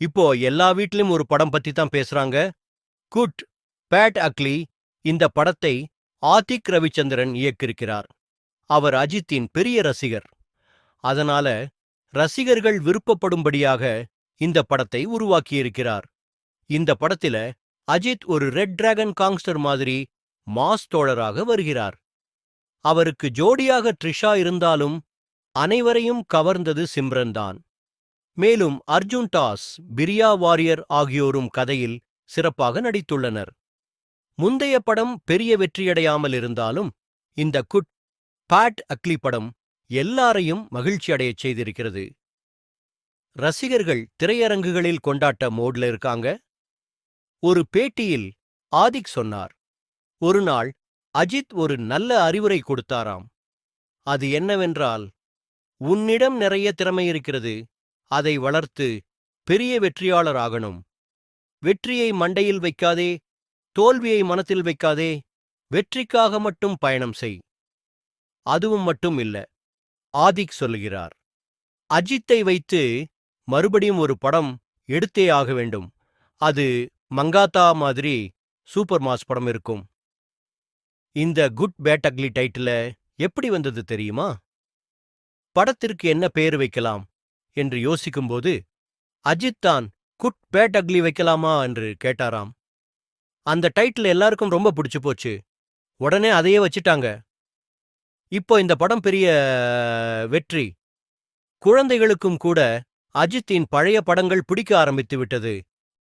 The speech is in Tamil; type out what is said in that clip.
இப்போ எல்லா வீட்லயும் ஒரு படம் பத்தி தான் பேசுறாங்க. குட் பேட் அக்லி இந்த படத்தை ஆதிக் ரவிச்சந்திரன் இயக்கியிருக்கிறார். அவர் அஜித்தின் பெரிய ரசிகர். அதனால ரசிகர்கள் விருப்பப்படும்படியாக இந்த படத்தை உருவாக்கியிருக்கிறார். இந்த படத்தில அஜித் ஒரு ரெட் டிராகன் காங்ஸ்டர் மாதிரி மாஸ் தோழராக வருகிறார். அவருக்கு ஜோடியாக ட்ரிஷா இருந்தாலும் அனைவரையும் கவர்ந்தது சிம்ரன் தான் மேலும் அர்ஜுன் டாஸ் பிரியா வாரியர் ஆகியோரும் கதையில் சிறப்பாக நடித்துள்ளனர். முந்தைய படம் பெரிய வெற்றியடையாமல் இருந்தாலும் இந்த குட் பேட் அக்லி படம் எல்லாரையும் மகிழ்ச்சியடையச் செய்திருக்கிறது. ரசிகர்கள் திரையரங்குகளில் கொண்டாட்ட மோட்ல இருக்காங்க. ஒரு பேட்டியில் ஆதிக் சொன்னார் ஒரு நாள் அஜித் ஒரு நல்ல அறிவுரை கொடுத்தாராம். அது என்னவென்றால் உன்னிடம் நிறைய திறமை இருக்கிறது. அதை வளர்த்து பெரிய வெற்றியாளர் ஆகணும் வெற்றியை மண்டையில் வைக்காதே தோல்வியை மனத்தில் வைக்காதே வெற்றிக்காக மட்டும் பயணம் செய். அதுவும் மட்டும் இல்ல ஆதிக் சொல்லுகிறார். அஜித்தை வைத்து மறுபடியும் ஒரு படம் எடுத்தே ஆக வேண்டும். அது மங்காத்தா மாதிரி சூப்பர் மாஸ் படம் இருக்கும். இந்த குட் பேட் அக்லி டைட்டில எப்படி வந்தது தெரியுமா? படத்திற்கு என்ன பெயர் வைக்கலாம்? என்று யோசிக்கும்போது அஜித் தான் குட் பேட் அக்லி வைக்கலாமா? என்று கேட்டாராம். அந்த டைட்டில் எல்லாருக்கும் ரொம்ப பிடிச்சு போச்சு. உடனே அதையே வச்சிட்டாங்க. இப்போ இந்த படம் பெரிய வெற்றி. குழந்தைகளுக்கும் கூட அஜித்தின் பழைய படங்கள் பிடிக்க ஆரம்பித்து விட்டது.